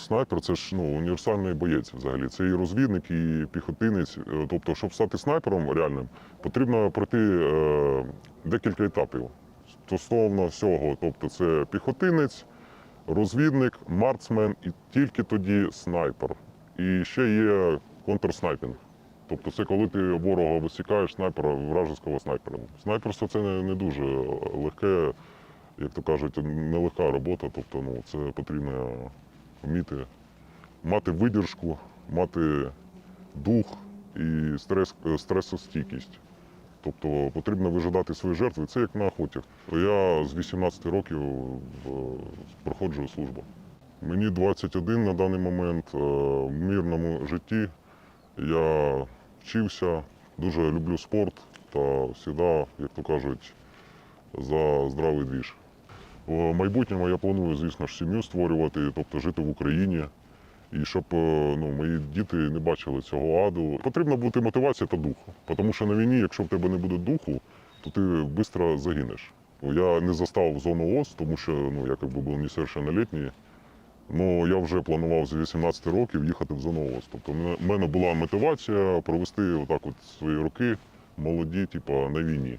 Снайпер це ж ну, універсальний боєць взагалі. Це і розвідник, і піхотинець. Е, Тобто, щоб стати снайпером реальним, потрібно пройти е, декілька етапів стосовно всього. Тобто, це піхотинець, розвідник, марксмен і тільки тоді снайпер. І ще є контрснайпінг. Тобто це коли ти ворога висікаєш снайпера, вражеського снайпера. Снайперство це не, не дуже легке, як то кажуть, нелегка робота. Тобто, ну, це потрібно вміти мати видержку, мати дух і стрес, е, стресостійкість. Тобто потрібно вижидати свої жертви. Це як на охоті. Я з 18 років е, проходжу службу. Мені 21 на даний момент. Е, В мирному житті я вчився, дуже люблю спорт та завжди, як то кажуть, за здравий двіж. В майбутньому я планую, звісно ж, сім'ю створювати, тобто жити в Україні. І щоб е, ну, мої діти не бачили цього аду. Потрібна бути мотивація та дух. Тому що на війні, якщо в тебе не буде духу, то ти швидко загинеш. Я не застав зону ОС, тому що ну, я якби був несовершеннолетній. Ну, я вже планував з 18 років їхати в зону ОС. Тобто в мене була мотивація провести отак от свої роки молоді, типу, на війні.